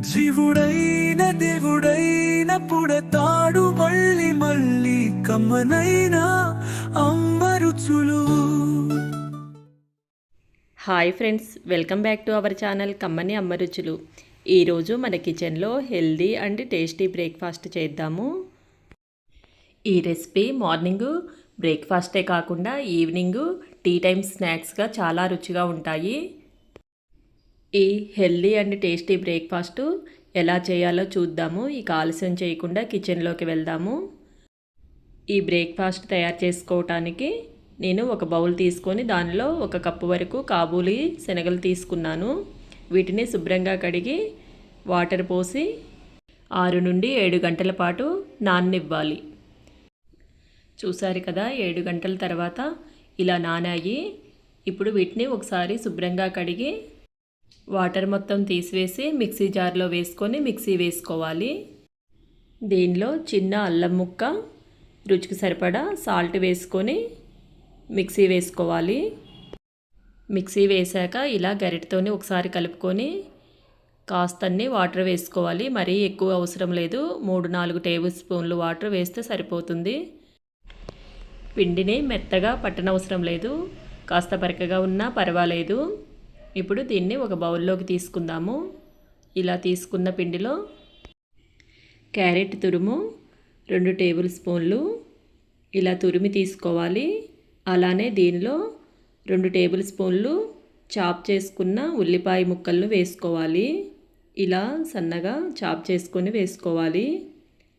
జీవుడైన దేవుడైన పుడతాడు మళ్ళీ మళ్ళీ కమ్మనైన అమ్మ రుచులు hi friends welcome back to our channel కమ్మని అమ్మ రుచులు ఈరోజు మన కిచెన్లో హెల్దీ అండ్ టేస్టీ బ్రేక్ఫాస్ట్ చేద్దాము. ఈ రెసిపీ మార్నింగ్ బ్రేక్ఫాస్టే కాకుండా ఈవినింగ్ టీ టైమ్ స్నాక్స్గా చాలా రుచిగా ఉంటాయి. ఈ హెల్దీ అండ్ టేస్టీ బ్రేక్ఫాస్ట్ ఎలా చేయాలో చూద్దాము. ఇక ఆలస్యం చేయకుండా కిచెన్లోకి వెళ్దాము. ఈ బ్రేక్ఫాస్ట్ తయారు చేసుకోవటానికి నేను ఒక బౌల్ తీసుకొని దానిలో ఒక కప్పు వరకు కాబూలి శనగలు తీసుకున్నాను. వీటిని శుభ్రంగా కడిగి వాటర్ పోసి ఆరు నుండి ఏడు గంటల పాటు నాననివ్వాలి. చూసారు కదా ఏడు గంటల తర్వాత ఇలా నానాయి. ఇప్పుడు వీటిని ఒకసారి శుభ్రంగా కడిగి వాటర్ మొత్తం తీసివేసి మిక్సీ జార్లో వేసుకొని మిక్సీ వేసుకోవాలి. దీనిలో చిన్న అల్లం ముక్క రుచికి సరిపడా సాల్ట్ వేసుకొని మిక్సీ వేసుకోవాలి. మిక్సీ వేశాక ఇలా గరిటతోని ఒకసారి కలుపుకొని కాస్తన్ని వాటర్ వేసుకోవాలి. మరీ ఎక్కువ అవసరం లేదు. మూడు నాలుగు టేబుల్ స్పూన్లు వాటర్ వేస్తే సరిపోతుంది. పిండిని మెత్తగా పట్టనవసరం లేదు. కాస్త బరకగా ఉన్నా పర్వాలేదు. ఇప్పుడు దీన్ని ఒక బౌల్లోకి తీసుకుందాము. ఇలా తీసుకున్న పిండిలో క్యారెట్ తురుము రెండు టేబుల్ స్పూన్లు ఇలా తురిమి తీసుకోవాలి. అలానే దీనిలో రెండు టేబుల్ స్పూన్లు చాప్ చేసుకున్న ఉల్లిపాయ ముక్కలను వేసుకోవాలి. ఇలా సన్నగా చాప్ చేసుకొని వేసుకోవాలి.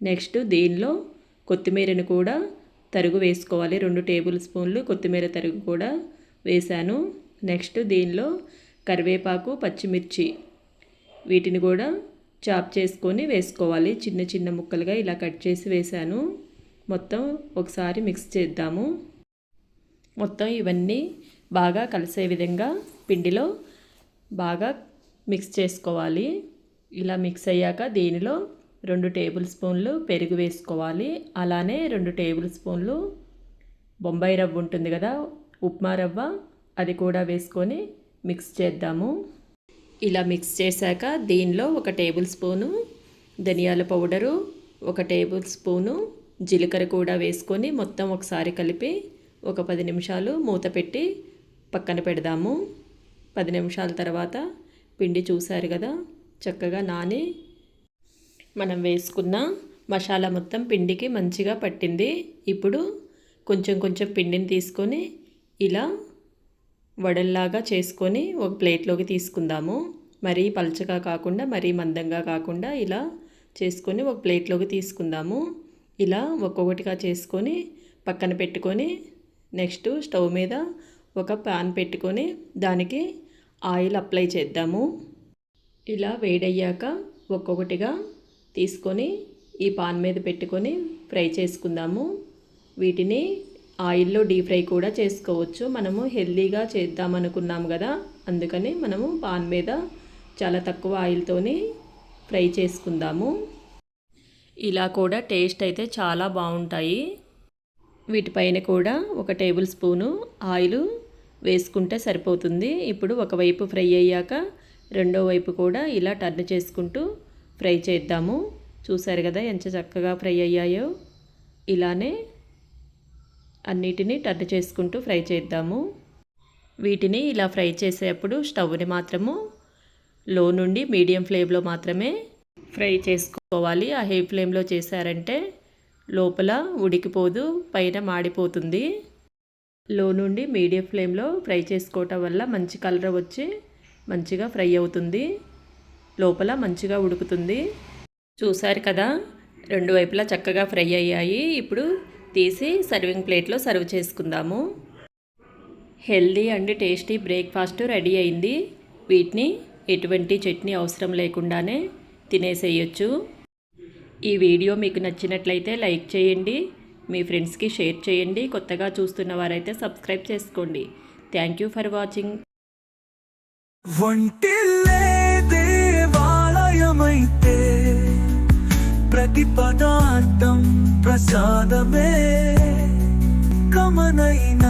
నెక్స్ట్ దీనిలో కొత్తిమీరను కూడా తరుగు వేసుకోవాలి. రెండు టేబుల్ స్పూన్లు కొత్తిమీర తరుగు కూడా వేశాను. నెక్స్ట్ దీనిలో కరివేపాకు పచ్చిమిర్చి. వీటిని కూడా చాప్ చేసుకొని వేసుకోవాలి. చిన్న చిన్న ముక్కలుగా ఇలా కట్ చేసి వేసాను మొత్తం ఒకసారి మిక్స్ చేద్దాము. మొత్తం ఇవన్నీ బాగా కలిసే విధంగా పిండిలో బాగా మిక్స్ చేసుకోవాలి. ఇలా మిక్స్ అయ్యాక దీనిలో రెండు టేబుల్ స్పూన్లు పెరుగు వేసుకోవాలి. అలానే రెండు టేబుల్ స్పూన్లు బొంబాయి రవ్వ ఉంటుంది కదా ఉప్మా రవ్వ. అది కూడా వేసుకొని మిక్స్ చేద్దాము. ఇలా మిక్స్ చేశాక దీనిలో ఒక టేబుల్ స్పూను ధనియాల పౌడరు ఒక టేబుల్ స్పూను జీలకర్ర కూడా వేసుకొని మొత్తం ఒకసారి కలిపి ఒక పది నిమిషాలు మూత పెట్టి పక్కన పెడదాము. పది నిమిషాల తర్వాత పిండి చూశారు కదా చక్కగా నాని మనం వేసుకున్న మసాలా మొత్తం పిండికి మంచిగా పట్టింది. ఇప్పుడు కొంచెం కొంచెం పిండిని తీసుకొని ఇలా వడల్లాగా చేసుకొని ఒక ప్లేట్లోకి తీసుకుందాము. మరీ పలచగా కాకుండా మరీ మందంగా కాకుండా ఇలా చేసుకొని ఒక ప్లేట్లోకి తీసుకుందాము. ఇలా ఒక్కొక్కటిగా చేసుకొని పక్కన పెట్టుకొని నెక్స్ట్ స్టవ్ మీద ఒక పాన్ పెట్టుకొని దానికి ఆయిల్ అప్లై చేద్దాము. ఇలా వేడయ్యాక ఒక్కొక్కటిగా తీసుకొని ఈ పాన్ మీద పెట్టుకొని ఫ్రై చేసుకుందాము. వీటిని ఆయిల్లో డీప్ ఫ్రై కూడా చేసుకోవచ్చు. మనము హెల్దీగా చేద్దాం అనుకున్నాం కదా అందుకని మనము పాన్ మీద చాలా తక్కువ ఆయిల్తోని ఫ్రై చేసుకుందాము. ఇలా కూడా టేస్ట్ అయితే చాలా బాగుంటాయి. వీటిపైన కూడా ఒక టేబుల్ స్పూను ఆయిల్ వేసుకుంటే సరిపోతుంది. ఇప్పుడు ఒకవైపు ఫ్రై అయ్యాక రెండో వైపు కూడా ఇలా టర్న్ చేసుకుంటూ ఫ్రై చేద్దాము. చూసారు కదా ఎంత చక్కగా ఫ్రై అయ్యాయో? ఇలానే అన్నిటినీ టర్న్ చేసుకుంటూ ఫ్రై చేద్దాము. వీటిని ఇలా ఫ్రై చేసేటప్పుడు స్టవ్ని మాత్రము లో నుండి మీడియం ఫ్లేమ్లో మాత్రమే ఫ్రై చేసుకోవాలి. ఆ హై ఫ్లేమ్లో చేశారంటే లోపల ఉడికిపోదు పైన మాడిపోతుంది. లో నుండి మీడియం ఫ్లేమ్లో ఫ్రై చేసుకోవటం వల్ల మంచి కలర్ వచ్చి మంచిగా ఫ్రై అవుతుంది. లోపల మంచిగా ఉడుకుతుంది. చూసారు కదా రెండు వైపులా చక్కగా ఫ్రై అయ్యాయి. ఇప్పుడు తీసి సర్వింగ్ ప్లేట్లో సర్వ్ చేసుకుందాము. Healthy and tasty breakfast ready అయింది. వీటిని ఎటువంటి చట్నీ అవసరం లేకుండానే తినేసేయచ్చు. ఈ వీడియో మీకు నచ్చినట్లయితే లైక్ చేయండి. మీ ఫ్రెండ్స్కి షేర్ చేయండి. కొత్తగా చూస్తున్న వారైతే సబ్స్క్రైబ్ చేసుకోండి. Thank you for watching. ప్రతి పదా ప్రసాదమే. కమనైన